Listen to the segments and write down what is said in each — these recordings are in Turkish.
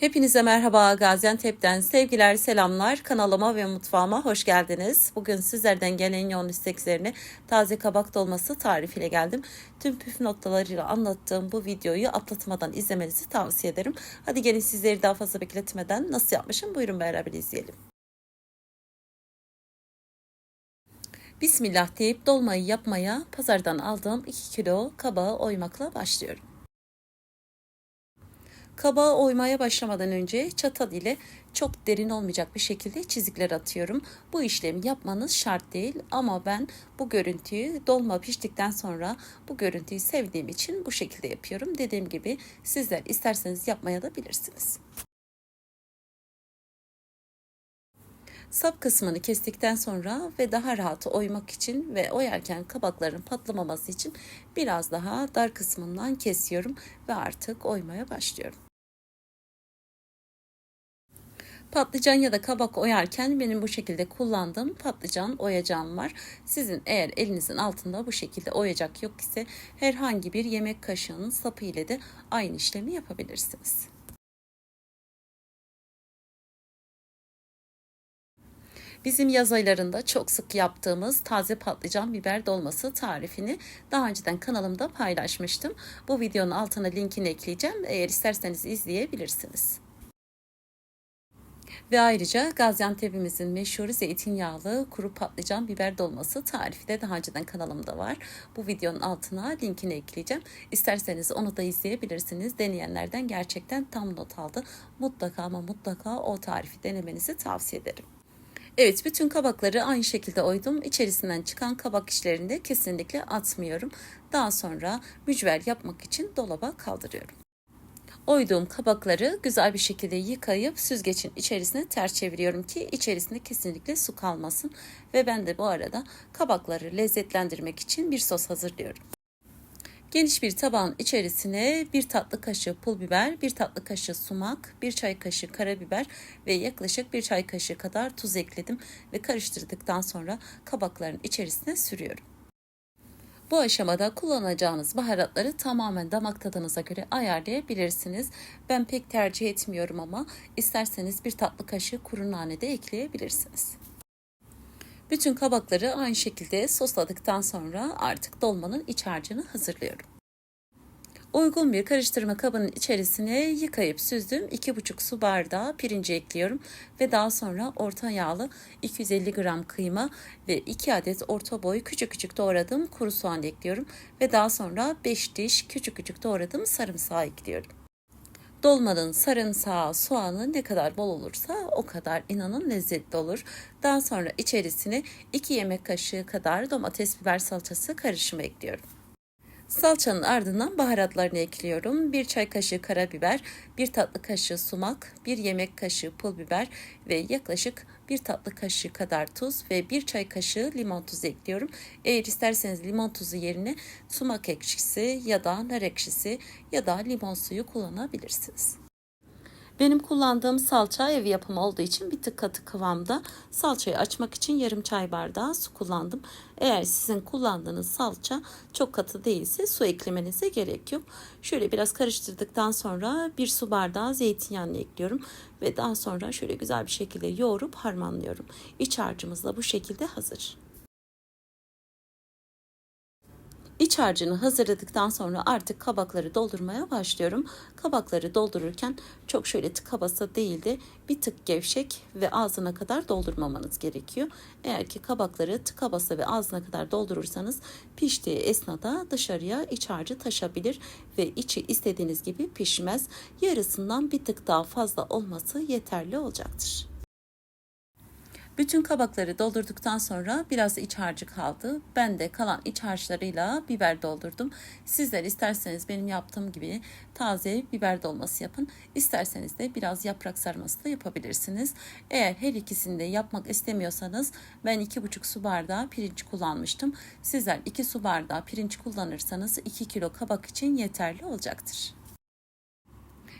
Hepinize merhaba Gaziantep'ten sevgiler selamlar kanalıma ve mutfağıma hoş geldiniz. Bugün sizlerden gelen yoğun isteklerini taze kabak dolması tarifiyle geldim. Tüm püf noktalarıyla anlattığım bu videoyu atlatmadan izlemenizi tavsiye ederim. Hadi gelin sizleri daha fazla bekletmeden nasıl yapmışım buyurun beraber izleyelim. Bismillah deyip dolmayı yapmaya pazardan aldığım 2 kilo kabağı oymakla başlıyorum. Kabağı oymaya başlamadan önce çatal ile çok derin olmayacak bir şekilde çizikler atıyorum. Bu işlemi yapmanız şart değil ama ben bu görüntüyü dolma piştikten sonra bu görüntüyü sevdiğim için bu şekilde yapıyorum. Dediğim gibi sizler isterseniz yapmaya da bilirsiniz. Sap kısmını kestikten sonra ve daha rahat oymak için ve oyarken kabakların patlamaması için biraz daha dar kısmından kesiyorum ve artık oymaya başlıyorum. Patlıcan ya da kabak oyarken benim bu şekilde kullandığım patlıcan oyacağım var. Sizin eğer elinizin altında bu şekilde oyacak yok ise herhangi bir yemek kaşığının sapı ile de aynı işlemi yapabilirsiniz. Bizim yaz aylarında çok sık yaptığımız taze patlıcan biber dolması tarifini daha önceden kanalımda paylaşmıştım. Bu videonun altına linkini ekleyeceğim. Eğer isterseniz izleyebilirsiniz. Ve ayrıca Gaziantep'imizin meşhur zeytinyağlı kuru patlıcan biber dolması tarifi de daha önceden kanalımda var. Bu videonun altına linkini ekleyeceğim. İsterseniz onu da izleyebilirsiniz. Deneyenlerden gerçekten tam not aldı. Mutlaka ama mutlaka o tarifi denemenizi tavsiye ederim. Evet bütün kabakları aynı şekilde oydum. İçerisinden çıkan kabak işlerini de kesinlikle atmıyorum. Daha sonra mücver yapmak için dolaba kaldırıyorum. Oyduğum kabakları güzel bir şekilde yıkayıp süzgecin içerisine ters çeviriyorum ki içerisinde kesinlikle su kalmasın. Ve ben de bu arada kabakları lezzetlendirmek için bir sos hazırlıyorum. Geniş bir tabağın içerisine bir tatlı kaşığı pul biber, bir tatlı kaşığı sumak, bir çay kaşığı karabiber ve yaklaşık bir çay kaşığı kadar tuz ekledim ve karıştırdıktan sonra kabakların içerisine sürüyorum. Bu aşamada kullanacağınız baharatları tamamen damak tadınıza göre ayarlayabilirsiniz. Ben pek tercih etmiyorum ama isterseniz bir tatlı kaşığı kuru nane de ekleyebilirsiniz. Bütün kabakları aynı şekilde sosladıktan sonra artık dolmanın iç harcını hazırlıyorum. Uygun bir karıştırma kabının içerisine yıkayıp süzdüğüm 2,5 su bardağı pirinci ekliyorum ve daha sonra orta yağlı 250 gram kıyma ve 2 adet orta boy küçük küçük doğradığım kuru soğan ekliyorum ve daha sonra 5 diş küçük küçük doğradığım sarımsağı ekliyorum. Dolmanın sarımsağı, soğanı ne kadar bol olursa o kadar inanın lezzetli olur. Daha sonra içerisine 2 yemek kaşığı kadar domates biber salçası karışımı ekliyorum. Salçanın ardından baharatlarını ekliyorum. 1 çay kaşığı karabiber, 1 tatlı kaşığı sumak, 1 yemek kaşığı pul biber ve yaklaşık 1 tatlı kaşığı kadar tuz ve 1 çay kaşığı limon tuzu ekliyorum. Eğer isterseniz limon tuzu yerine sumak ekşisi ya da nar ekşisi ya da limon suyu kullanabilirsiniz. Benim kullandığım salça ev yapımı olduğu için bir tık katı kıvamda. Salçayı açmak için yarım çay bardağı su kullandım. Eğer sizin kullandığınız salça çok katı değilse su eklemenize gerek yok. Şöyle biraz karıştırdıktan sonra bir su bardağı zeytinyağını ekliyorum. Ve daha sonra şöyle güzel bir şekilde yoğurup harmanlıyorum. İç harcımız da bu şekilde hazır. İç harcını hazırladıktan sonra artık kabakları doldurmaya başlıyorum. Kabakları doldururken çok şöyle tıka basa değil de bir tık gevşek ve ağzına kadar doldurmamanız gerekiyor. Eğer ki kabakları tıka basa ve ağzına kadar doldurursanız piştiği esnada dışarıya iç harcı taşabilir ve içi istediğiniz gibi pişmez. Yarısından bir tık daha fazla olması yeterli olacaktır. Bütün kabakları doldurduktan sonra biraz iç harcı kaldı. Ben de kalan iç harçlarıyla biber doldurdum. Sizler isterseniz benim yaptığım gibi taze biber dolması yapın. İsterseniz de biraz yaprak sarması da yapabilirsiniz. Eğer her ikisini de yapmak istemiyorsanız ben 2,5 su bardağı pirinç kullanmıştım. Sizler 2 su bardağı pirinç kullanırsanız 2 kilo kabak için yeterli olacaktır.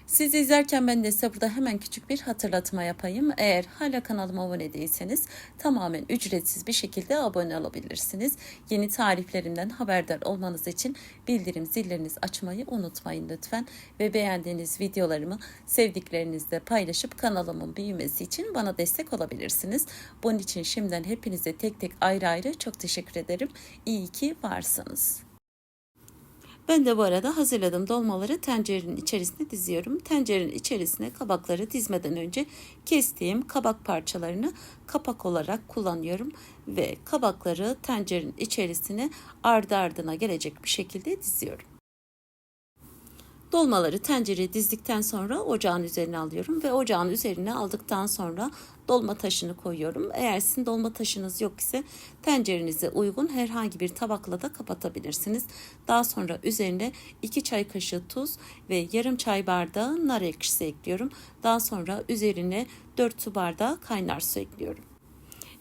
Siz izlerken ben de size burada hemen küçük bir hatırlatma yapayım. Eğer hala kanalıma abone değilseniz tamamen ücretsiz bir şekilde abone olabilirsiniz. Yeni tariflerimden haberdar olmanız için bildirim zillerinizi açmayı unutmayın lütfen. Ve beğendiğiniz videolarımı sevdiklerinizle paylaşıp kanalımın büyümesi için bana destek olabilirsiniz. Bunun için şimdiden hepinize tek tek ayrı ayrı çok teşekkür ederim. İyi ki varsınız. Ben de bu arada hazırladığım dolmaları tencerenin içerisine diziyorum. Tencerenin içerisine kabakları dizmeden önce kestiğim kabak parçalarını kapak olarak kullanıyorum ve kabakları tencerenin içerisine ardı ardına gelecek bir şekilde diziyorum. Dolmaları tencereye dizdikten sonra ocağın üzerine alıyorum ve ocağın üzerine aldıktan sonra dolma taşını koyuyorum. Eğer sizin dolma taşınız yok ise tencerenize uygun herhangi bir tabakla da kapatabilirsiniz. Daha sonra üzerine 2 çay kaşığı tuz ve yarım çay bardağı nar ekşisi ekliyorum. Daha sonra üzerine 4 su bardağı kaynar su ekliyorum.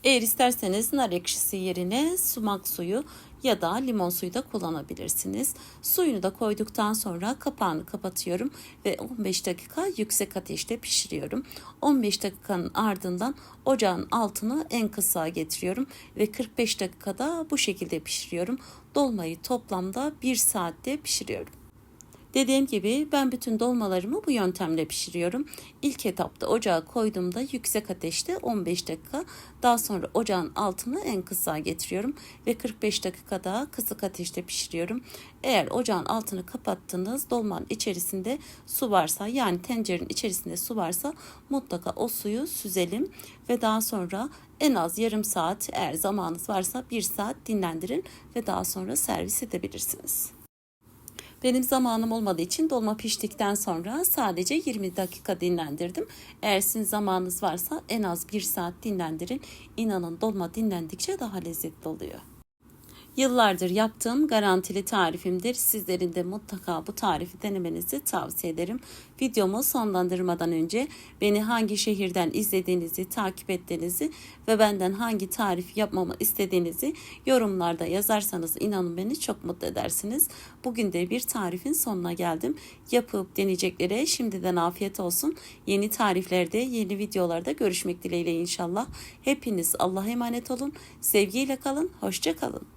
Eğer isterseniz nar ekşisi yerine sumak suyu ya da limon suyu da kullanabilirsiniz. Suyunu da koyduktan sonra kapağını kapatıyorum ve 15 dakika yüksek ateşte pişiriyorum. 15 dakikanın ardından ocağın altını en kısa getiriyorum ve 45 dakikada bu şekilde pişiriyorum. Dolmayı toplamda 1 saatte pişiriyorum. Dediğim gibi ben bütün dolmalarımı bu yöntemle pişiriyorum. İlk etapta ocağa koyduğumda yüksek ateşte 15 dakika. Daha sonra ocağın altını en kısa getiriyorum ve 45 dakikada kısık ateşte pişiriyorum. Eğer ocağın altını kapattınız dolmanın içerisinde su varsa yani tencerenin içerisinde su varsa mutlaka o suyu süzelim ve daha sonra en az yarım saat eğer zamanınız varsa bir saat dinlendirin ve daha sonra servis edebilirsiniz. Benim zamanım olmadığı için dolma piştikten sonra sadece 20 dakika dinlendirdim. Eğer sizin zamanınız varsa en az 1 saat dinlendirin. İnanın dolma dinlendikçe daha lezzetli oluyor. Yıllardır yaptığım garantili tarifimdir. Sizlerin de mutlaka bu tarifi denemenizi tavsiye ederim. Videomu sonlandırmadan önce beni hangi şehirden izlediğinizi, takip ettiğinizi ve benden hangi tarif yapmamı istediğinizi yorumlarda yazarsanız inanın beni çok mutlu edersiniz. Bugün de bir tarifin sonuna geldim. Yapıp deneyeceklere şimdiden afiyet olsun. Yeni tariflerde, yeni videolarda görüşmek dileğiyle inşallah. Hepiniz Allah'a emanet olun. Sevgiyle kalın, hoşça kalın.